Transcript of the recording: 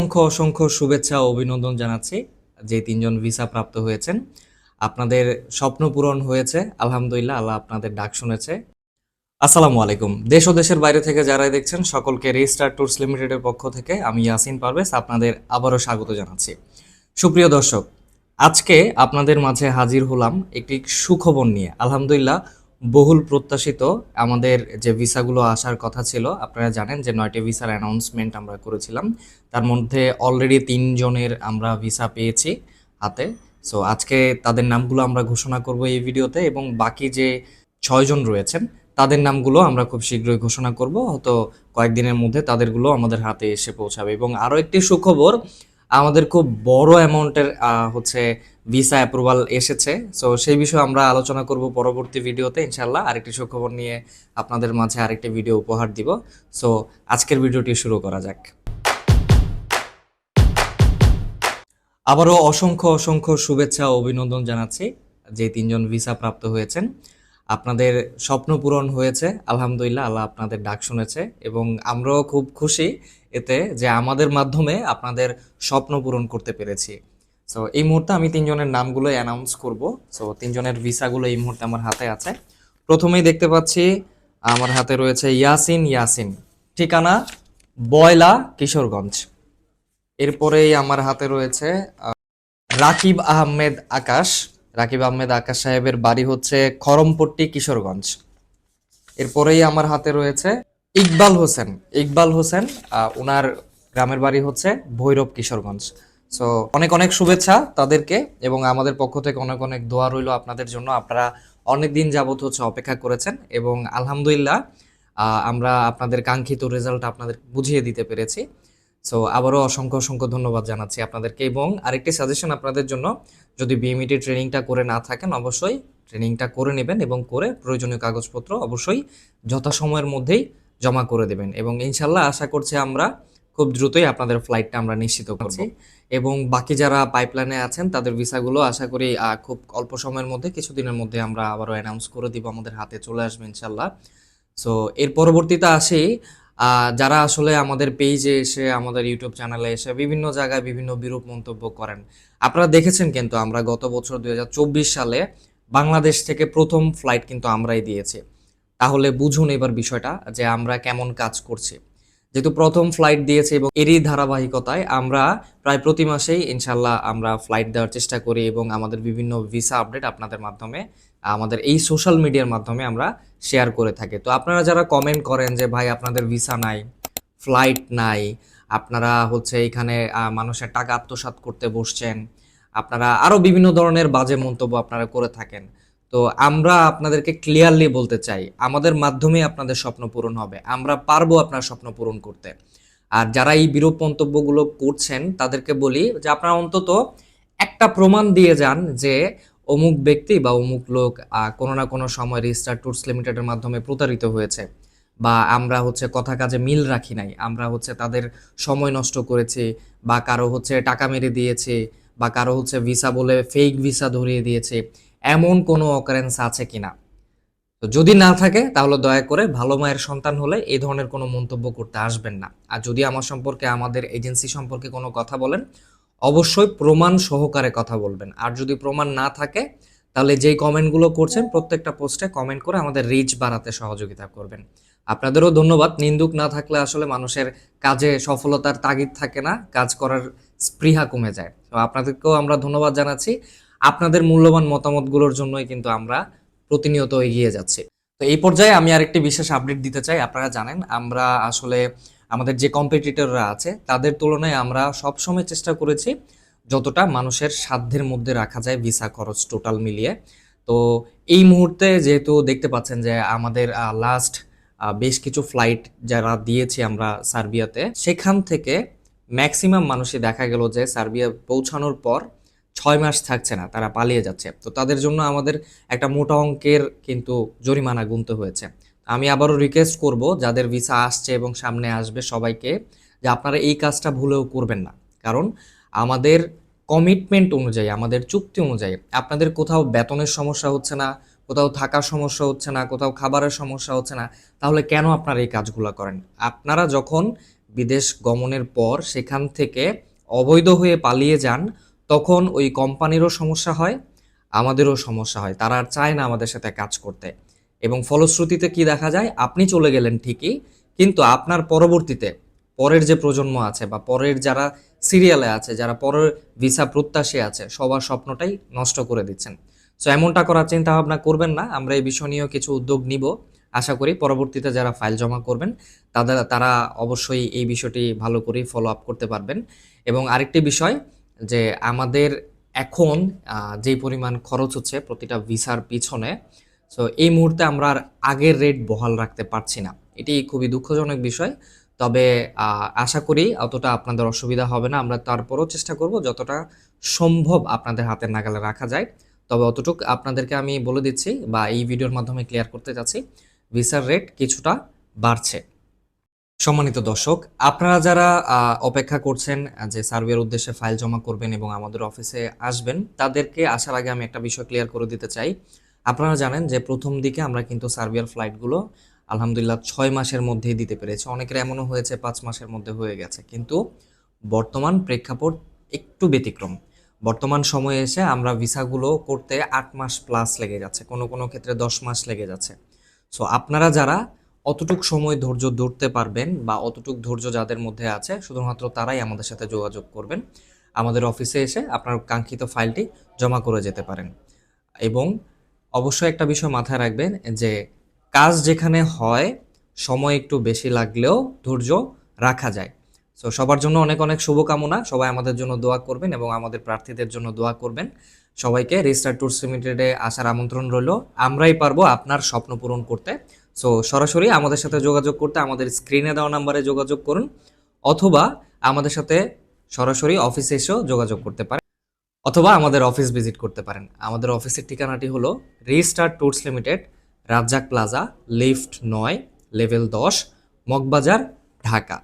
অসংখ্য অসংখ্য শুভেচ্ছা ও অভিনন্দন জানাচ্ছি যে তিনজন ভিসা প্রাপ্ত হয়েছেন। আপনাদের স্বপ্ন পূরণ হয়েছে, আলহামদুলিল্লাহ, আল্লাহ আপনাদের ডাক শুনেছে। আসসালামু আলাইকুম। দেশ ও দেশের বাইরে থেকে যারাই দেখছেন, সকলকে রেজিস্টার ট্যুরস লিমিটেডের পক্ষ থেকে আমি ইয়াসিন পারভেজ আপনাদের আবারও স্বাগত জানাচ্ছি। সুপ্রিয় দর্শক, আজকে আপনাদের মাঝে হাজির হলাম একটি সুখবর নিয়ে। আলহামদুলিল্লাহ বহুল প্রত্যাশিত আমাদের যে ভিসাগুলো আসার কথা ছিল, আপনারা জানেন যে নয়টি ভিসার অ্যানাউন্সমেন্ট আমরা করেছিলাম। তার মধ্যে অলরেডি তিনজনের আমরা ভিসা পেয়েছি হাতে। সো আজকে তাদের নামগুলো আমরা ঘোষণা করব এই ভিডিওতে এবং বাকি যে ছয়জন রয়েছেন, তাদের নামগুলো আমরা খুব শীঘ্রই ঘোষণা করব। হয়তো কয়েকদিনের মধ্যে তাদেরগুলো আমাদের হাতে এসে পৌঁছাবে। এবং আরও একটি সুখবর আমাদের খুব বড় অ্যামাউন্টের হচ্ছে ভিসা অ্যাপ্রুভাল এসেছে। সো সেই বিষয়ে আমরা আলোচনা করব পরবর্তী ভিডিওতে ইনশাল্লাহ আরেকটি সুখবর নিয়ে আপনাদের মাঝে আরেকটি ভিডিও উপহার দিব। সো আজকের ভিডিওটি শুরু করা যাক। আবারও অসংখ্য অসংখ্য শুভেচ্ছা ও অভিনন্দন জানাচ্ছি যে তিনজন ভিসা প্রাপ্ত হয়েছেন। আপনাদের স্বপ্ন পূরণ হয়েছে, আলহামদুলিল্লাহ আল্লাহ আপনাদের ডাক শুনেছে এবং আমরাও খুব খুশি এতে যে আমাদের মাধ্যমে আপনাদের স্বপ্ন পূরণ করতে পেরেছি। সো এই মুহূর্তে আমি তিনজনের নামগুলো অ্যানাউন্স করব। সো তিনজনের ভিসাগুলো এই মুহূর্তে আমার হাতে আছে। প্রথমেই দেখতে পাচ্ছি, আমার হাতে রয়েছে ইয়াসিন ইয়াসিন। ঠিকানা বয়লা, কিশোরগঞ্জ। এরপরেই আমার হাতে রয়েছে রাকিব আহমেদ আকাশ। রাকিব আহমেদ আকাশ সাহেবের বাড়ি হচ্ছে খরমপট্টি কিশোরগঞ্জ। এরপরেই আমার হাতে রয়েছে ইকবাল হোসেন। ইকবাল হোসেন ওনার গ্রামের বাড়ি হচ্ছে ভৈরব, কিশোরগঞ্জ। সো, অনেক অনেক শুভেচ্ছা তাদেরকে এবং আমাদের পক্ষ থেকে অনেক অনেক দোয়া রইল আপনাদের জন্য। আপনারা অনেক দিন যাবত হচ্ছে অপেক্ষা করেছেন এবং আলহামদুলিল্লাহ আমরা আপনাদের কাঙ্ক্ষিত রেজাল্ট আপনাদের বুঝিয়ে দিতে পেরেছি। সো আবারও অসংখ্য অসংখ্য ধন্যবাদ জানাচ্ছি আপনাদেরকে এবং আরেকটি সাজেশন আপনাদের জন্য যদি বিএমইটি ট্রেনিংটা করে না থাকেন অবশ্যই ট্রেনিংটা করে নেবেন এবং করে প্রয়োজনীয় কাগজপত্র অবশ্যই যথাসময়ের মধ্যেই জমা করে দেবেন এবং ইনশাল্লাহ আশা করছি আমরা খুব দ্রুতই আপনাদের ফ্লাইটটা আমরা নিশ্চিত করছি এবং বাকি যারা পাইপলাইনে আছেন তাদের ভিসাগুলো আশা করি খুব অল্প সময়ের মধ্যে কিছুদিনের মধ্যে আমরা আবারও অ্যানাউন্স করে দিব আমাদের হাতে চলে আসবে ইনশাল্লাহ। সো এর পরবর্তীতে আসি যারা আসলে আমাদের পেজে এসে, আমাদের ইউটিউব চ্যানেলে এসে বিভিন্ন জায়গায় বিভিন্ন বিরূপ মন্তব্য করেন। আপনারা দেখেছেন কিন্তু আমরা গত বছর দু হাজার চব্বিশ সালে বাংলাদেশ থেকে প্রথম ফ্লাইট কিন্তু আমরাই দিয়েছি। তাহলে বুঝুন এবার বিষয়টা যে আমরা কেমন কাজ করছি। যেহেতু প্রথম ফ্লাইট দিয়েছে এবং এরই ধারাবাহিকতায় আমরা প্রায় প্রতি মাসেই ইনশাল্লাহ আমরা ফ্লাইট দেওয়ার চেষ্টা করি এবং আমাদের বিভিন্ন ভিসা আপডেট আপনাদের মাধ্যমে, আমাদের এই সোশ্যাল মিডিয়ার মাধ্যমে আমরা শেয়ার করে থাকি। তো আপনারা যারা কমেন্ট করেন যে, ভাই, আপনাদের ভিসা নাই ফ্লাইট নাই, আপনারা হচ্ছে এখানে মানুষের টাকা আত্মসাৎ করতে বসছেন, আপনারা আরও বিভিন্ন ধরনের বাজে মন্তব্য আপনারা করে থাকেন। তো আমরা আপনাদেরকে ক্লিয়ারলি বলতে চাই, আমাদের মাধ্যমে আপনাদের স্বপ্ন পূরণ হবে, আমরা পারব আপনার স্বপ্ন পূরণ করতে। আর যারা এই বিরূপ মন্তব্যগুলো করছেন, তাদেরকে বলি যে আপনারা অন্তত একটা প্রমাণ দিয়ে যান যে অমুক ব্যক্তি বা অমুক লোক কোনো না কোনো সময় রেজিস্টার ট্যুরস লিমিটেডের মাধ্যমে প্রতারিত হয়েছে বা আমরা হচ্ছে কথা কাজে মিল রাখি নাই, আমরা হচ্ছে তাদের সময় নষ্ট করেছি বা কারও হচ্ছে টাকা মেরে দিয়েছে বা কারও হচ্ছে ভিসা বলে ফেক ভিসা ধরিয়ে দিয়েছে। এমন কোনো অকারেন্স আছে কি না তো যদি না থাকে, তাহলে দয়া করে ভালো মায়ের সন্তান হলে এই ধরনের কোনো মন্তব্য করতে আসবেন না। আর যদি আমার সম্পর্কে, আমাদের এজেন্সি সম্পর্কে কোনো কথা বলেন, অবশ্যই প্রমাণ সহকারে কথা বলবেন। আর যদি প্রমাণ না থাকে, তাহলে যেই কমেন্টগুলো করছেন, প্রত্যেকটা পোস্টে কমেন্ট করে আমাদের রিচ বাড়াতে সহযোগিতা করবেন। আপনাদেরও ধন্যবাদ। নিন্দুক না থাকলে আসলে মানুষের কাজে সফলতার তাগিদ থাকে না, কাজ করার স্পৃহা কমে যায়। তো আপনাদেরকেও আমরা ধন্যবাদ জানাচ্ছি। আপনাদের মূল্যবান মতামতগুলোর জন্যই কিন্তু আমরা প্রতিনিয়ত এগিয়ে যাচ্ছি। তো এই পর্যায়ে আমি আরেকটি বিশেষ আপডেট দিতে চাই, আপনারা জানেন, আমরা আসলে আমাদের যে কম্পিটিটররা আছে, তাদের তুলনায় আমরা সবসময় চেষ্টা করেছি যতটা মানুষের সাধ্যের মধ্যে রাখা যায় ভিসা খরচ টোটাল মিলিয়ে। তো এই মুহূর্তে যেহেতু দেখতে পাচ্ছেন যে আমাদের লাস্ট বেশ কিছু ফ্লাইট যারা দিয়েছি আমরা সার্বিয়াতে, সেখান থেকে ম্যাক্সিমাম মানুষই দেখা গেল যে সার্বিয়া পৌঁছানোর পর ছয় মাস থাকছে না, তারা পালিয়ে যাচ্ছে। তো তাদের জন্য আমাদের একটা মোটা অঙ্কের কিন্তু জরিমানা গুনতে হয়েছে। আমি আবারও রিকোয়েস্ট করব, যাদের ভিসা আসছে এবং সামনে আসবে সবাইকে, যে আপনারা এই কাজটা ভুলেও করবেন না। কারণ আমাদের কমিটমেন্ট অনুযায়ী, আমাদের চুক্তি অনুযায়ী, আপনাদের কোথাও বেতনের সমস্যা হচ্ছে না, কোথাও থাকার সমস্যা হচ্ছে না, কোথাও খাবারের সমস্যা হচ্ছে না, তাহলে কেন আপনারা এই কাজগুলো করেন? আপনারা যখন বিদেশ গমনের পর সেখান থেকে অবৈধ হয়ে পালিয়ে যান তখন ওই কোম্পানিরও সমস্যা হয়, আমাদেরও সমস্যা হয়। তারা আর চায় না আমাদের সাথে কাজ করতে। এবং ফলশ্রুতিতে কি দেখা যায়, আপনি চলে গেলেন ঠিকই, কিন্তু আপনার পরবর্তীতে পরের যে প্রজন্ম আছে বা পরের যারা সিরিয়ালে আছে, যারা পরের ভিসা প্রত্যাশী আছে, সবার স্বপ্নটাই নষ্ট করে দিচ্ছেন। সো এমনটা করার চিন্তা ভাবনা করবেন না, আমরা এই বিষয় নিয়েও কিছু উদ্যোগ নিব। আশা করি পরবর্তীতে যারা ফাইল জমা করবেন, তাদের, তারা অবশ্যই এই বিষয়টি ভালো করে ফলো আপ করতে পারবেন। এবং আরেকটি বিষয় যে আমাদের এখন যেই পরিমাণ খরচ হচ্ছে প্রতিটা ভিসার পিছনে সো এই মুহূর্তে আমরা আর আগের রেট বহাল রাখতে পারছি না। এটি খুবই দুঃখজনক বিষয়, তবে আশা করি অতটা আপনাদের অসুবিধা হবে না। আমরা তারপরও চেষ্টা করব যতটা সম্ভব আপনাদের হাতের নাগালে রাখা যায়। তবে অতটুক আপনাদেরকে আমি বলে দিচ্ছি বা এই ভিডিওর মাধ্যমে ক্লিয়ার করতে চাচ্ছি, ভিসার রেট কিছুটা বাড়ছে। সম্মানিত দর্শক, আপনারা যারা অপেক্ষা করছেন যে সার্ভের উদ্দেশ্যে ফাইল জমা করবেন এবং আমাদের অফিসে আসবেন, তাদেরকে আসার আগে আমি একটা বিষয় ক্লিয়ার করে দিতে চাই। আপনারা জানেন যে প্রথম দিকে আমরা কিন্তু সার্ভিয়ার ফ্লাইটগুলো আলহামদুলিল্লাহ ছয় মাসের মধ্যেই দিতে পেরেছি। অনেকের এমনও হয়েছে পাঁচ মাসের মধ্যে হয়ে গেছে। কিন্তু বর্তমান প্রেক্ষাপট একটু ব্যতিক্রম। বর্তমান সময়ে এসে আমরা ভিসাগুলো করতে আট মাস প্লাস লেগে যাচ্ছে। কোনো কোনো ক্ষেত্রে দশ মাস লেগে যাচ্ছে। সো আপনারা যারা অতটুক সময় ধৈর্য ধরতে পারবেন বা অতটুক ধৈর্য যাদের মধ্যে আছে, শুধুমাত্র তারাই আমাদের সাথে যোগাযোগ করবেন। আমাদের অফিসে এসে আপনার কাঙ্ক্ষিত ফাইলটি জমা করে যেতে পারেন। এবং অবশ্যই একটা বিষয় মাথায় রাখবেন যে, কাজ যেখানে হয়, সময় একটু বেশি লাগলেও ধৈর্য রাখা যায়। সো সবার জন্য অনেক অনেক শুভকামনা। সবাই আমাদের জন্য দোয়া করবেন এবং আমাদের প্রার্থীদের জন্য দোয়া করবেন। সবাইকে রেজিস্টার ট্যুরস লিমিটেডে আসার আমন্ত্রণ রইল। আমরাই পারব আপনার স্বপ্ন পূরণ করতে। সো সরাসরি আমাদের সাথে যোগাযোগ করতে আমাদের স্ক্রিনে দেওয়া নাম্বারে যোগাযোগ করুন, অথবা আমাদের সাথে সরাসরি অফিসে এসেও যোগাযোগ করতে পারেন, অথবা আমাদের অফিস ভিজিট করতে পারেন। আমাদের অফিসের ঠিকানাটি হলো Rister tours limited Razzak plaza lift নয় লেভেল দশ, মগবাজার, ঢাকা।